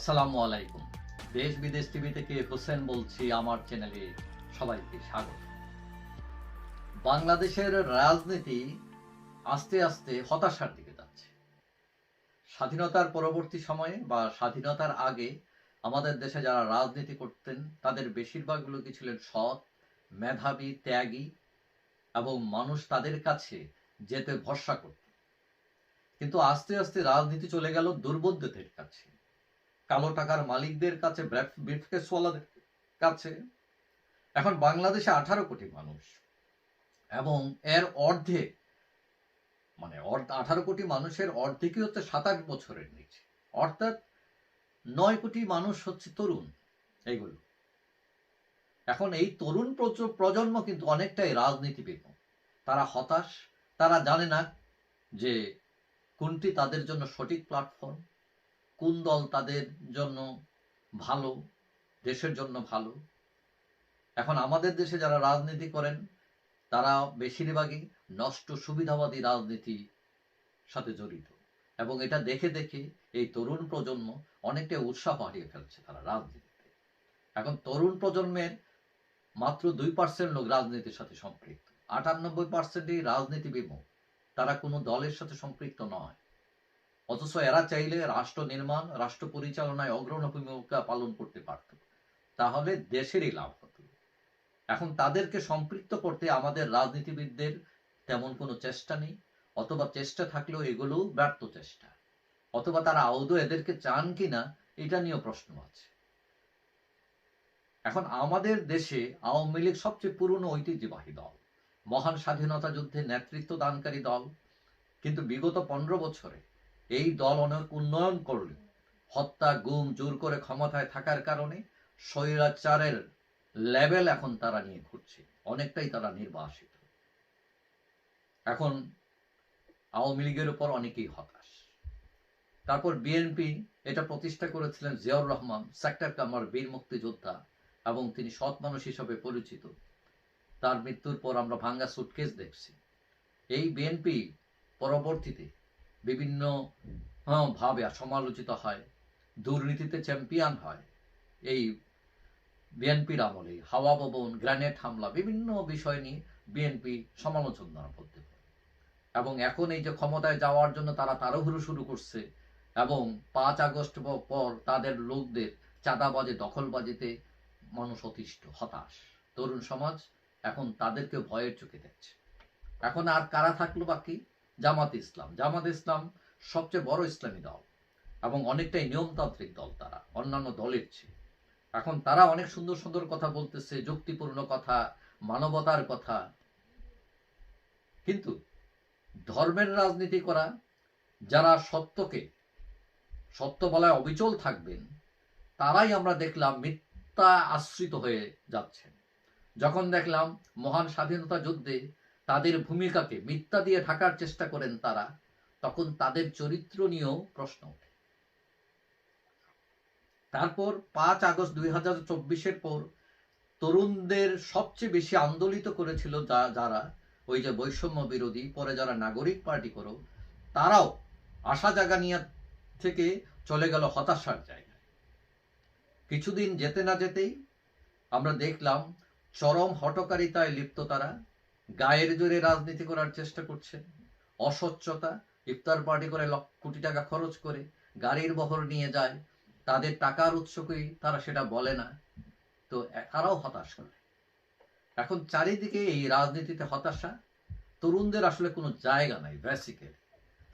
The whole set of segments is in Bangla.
আসসালামু আলাইকুম। দেশ বিদেশ টিভি থেকে হোসেন বলছি, আমার চ্যানেলে সবাইকে স্বাগত। বাংলাদেশের রাজনীতি আস্তে আস্তে হতাশার দিকে যাচ্ছে। স্বাধীনতার পরবর্তী সময়ে বা স্বাধীনতার আগে আমাদের দেশে যারা রাজনীতি করতেন, তাদের বেশিরভাগ লোকই ছিলেন সৎ, মেধাবী, ত্যাগী এবং মানুষ তাদের কাছে যেতে ভরসা করত। কিন্তু আস্তে আস্তে রাজনীতি চলে গেল দুর্বোধ্যদের কাছে। কালো টাকার মালিকদের কাছে ব্রিফকেসওয়ালাদের কাছে। এখন বাংলাদেশে আঠারো কোটি মানুষ। এবং এর অর্ধেক মানে আঠারো কোটি মানুষের অর্ধেকই হচ্ছে সাত আট বছরের নিচে। অর্থাৎ নয় কোটি মানুষ হচ্ছে তরুণ এইগুলো। এখন এই তরুণ প্রজন্ম কিন্তু অনেকটাই রাজনীতিবিদ। তারা হতাশ, তারা জানে না যে কোনটি তাদের জন্য সঠিক প্ল্যাটফর্ম। কোন দল তাদের জন্য ভালো, দেশের জন্য ভালো? এখন আমাদের দেশে যারা রাজনীতি করেন, তারা বেশিরভাগই নষ্ট সুবিধাবাদী রাজনীতি সাথে জড়িত। এবং এটা দেখে দেখে এই তরুণ প্রজন্ম অনেকটা উৎসাহ হারিয়ে ফেলছে তারা রাজনীতিতে। এখন তরুণ প্রজন্মের মাত্র দুই পার্সেন্ট লোক রাজনীতির সাথে সম্পৃক্ত। আটানব্বই পার্সেন্টই রাজনীতি বিমুখ তারা কোনো দলের সাথে সম্পৃক্ত নয়। অথচ এরা চাইলে রাষ্ট্র নির্মাণ, রাষ্ট্র পরিচালনায় অগ্রণী ভূমিকা পালন করতে পারত। তাহলে দেশেরই লাভ হতো। এখন তাদেরকে সম্পৃক্ত করতে আমাদের রাজনীতিবিদদের তেমন কোনো চেষ্টা নেই, অথবা চেষ্টা থাকলেও এগুলো ব্যর্থ চেষ্টা। অথবা তারা আদৌ এদেরকে চান কিনা, এটা নিয়েও প্রশ্ন আছে। এখন আমাদের দেশে আওয়ামী লীগ সবচেয়ে পুরনো ঐতিহ্যবাহী দল। মহান স্বাধীনতা যুদ্ধে নেতৃত্ব দানকারী দল। কিন্তু বিগত পনেরো বছরে এই দল অনেক উন্নয়ন করলে, হত্যা, গুম, জোর করে ক্ষমতায় থাকার কারণে স্বৈরাচারের লেভেল এখন তারা নিয়ে ঘুরছে, অনেকটাই তারা নির্বাসিত। এখন আওয়ামী লীগের উপর অনেকেই হতাশ। তারপর বিএনপি এটা প্রতিষ্ঠা করেছিলেন জিয়াউর রহমান, সেক্টর কামার, বীর মুক্তিযোদ্ধা এবং তিনি সৎ মানুষ হিসাবে পরিচিত। তার মৃত্যুর পর আমরা ভাঙ্গা সুটকেস দেখছি। এই বিএনপি পরবর্তীতে বিভিন্ন হ্যাঁ, ভাবে সমালোচিত হয় দুর্নীতিতে চ্যাম্পিয়ন হয়। এই বিএনপির আমলে হাওয়া ভবন গ্রেনেড হামলা বিভিন্ন বিষয় নিয়ে বিএনপি মধ্যে পড়ে। এবং এখন এই যে ক্ষমতায় যাওয়ার জন্য তারা তাড়াহুড়ো শুরু করছে এবং পাঁচ আগস্ট পর তাদের লোকদের চাঁদাবাজি দখলবাজিতে মানুষ অতিষ্ঠ হতাশ। তরুণ সমাজ এখন তাদেরকে ভয়ের চোখে দেখছে। এখন আর কারা থাকল বাকি? জামাত ইসলাম। জামাত ইসলাম সবচেয়ে বড় ইসলামী দল এবং অনেকটাই নিয়মতান্ত্রিক দল তারা, অন্যান্য দলের চেয়ে। এখন তারা অনেক সুন্দর সুন্দর কথা বলতেছে, যুক্তিপূর্ণ কথা, মানবতার কথা। কিন্তু ধর্মের রাজনীতি করা, যারা সত্যকে, সত্য বলায় অবিচল থাকবেন, তারাই আমরা দেখলাম মিথ্যা আশ্রিত হয়ে যাচ্ছেন। যখন দেখলাম মহান স্বাধীনতা যুদ্ধে তাদের ভূমিকাকে মিথ্যা দিয়ে ঢাকার চেষ্টা করেন তারা, তখন তাদের চরিত্র নিয়েও প্রশ্ন ওঠে। তারপর পাঁচ আগস্ট দুই হাজার চব্বিশের পর তরুণদের সবচেয়ে বেশি আন্দোলিত করেছিল যা- যারা ওই যে বৈষম্য বিরোধী, পরে যারা নাগরিক পার্টি করো, তারাও আশা জাগা নিয়ে থেকে চলে গেল হতাশার জায়গায়। কিছুদিন যেতে না যেতেই আমরা দেখলাম চরম হটকারিতায় লিপ্ত তারা গায়ের জোরে রাজনীতি করার চেষ্টা করছে। অস্বচ্ছতা, ইফতার পার্টি করে লক্ষ কোটি টাকা খরচ করে গাড়ির বহর নিয়ে যায়, তাদের টাকার উৎসকই তারা সেটা বলে না। তো তারাও হতাশ করে এখন চারিদিকে এই রাজনীতিতে হতাশা। তরুণদের আসলে কোনো জায়গা নাই বেসিক্যালি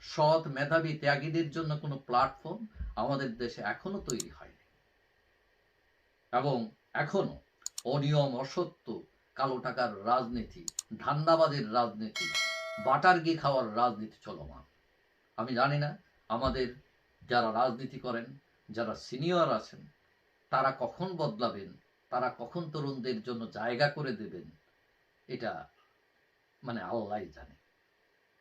সৎ মেধাবী ত্যাগীদের জন্য কোনো প্ল্যাটফর্ম আমাদের দেশে এখনও তৈরি হয়নি। এবং এখনও অনিয়ম, অসত্য কালো টাকার রাজনীতি ধান্দাবাজের রাজনীতি, বাটার গি খাওয়ার রাজনীতি চলমান। আমি জানি না আমাদের যারা রাজনীতি করেন, যারা সিনিয়র আছেন, তারা কখন বদলাবেন, তারা কখন তরুণদের জন্য জায়গা করে দেবেন, এটা মানে আল্লাহ জানে।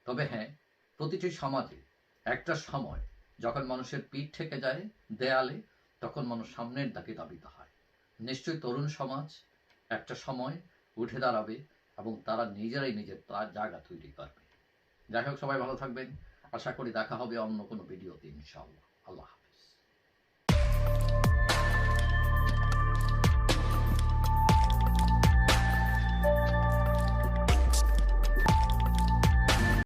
তবে হ্যাঁ প্রতিটি সমাজে একটা সময় যখন মানুষের পিঠ থেকে যায় দেয়ালে, তখন মানুষ সামনের দাকে দাবিত হয়। নিশ্চয়ই তরুণ সমাজ একটা সময় উঠে দাঁড়াবে এবং তারা নিজেরাই নিজের তার জায়গা তৈরি করবে। যাই হোক, সবাই ভালো থাকবেন। আশা করি দেখা হবে অন্য কোনো ভিডিওতে ইনশাআল্লাহ। আল্লাহ।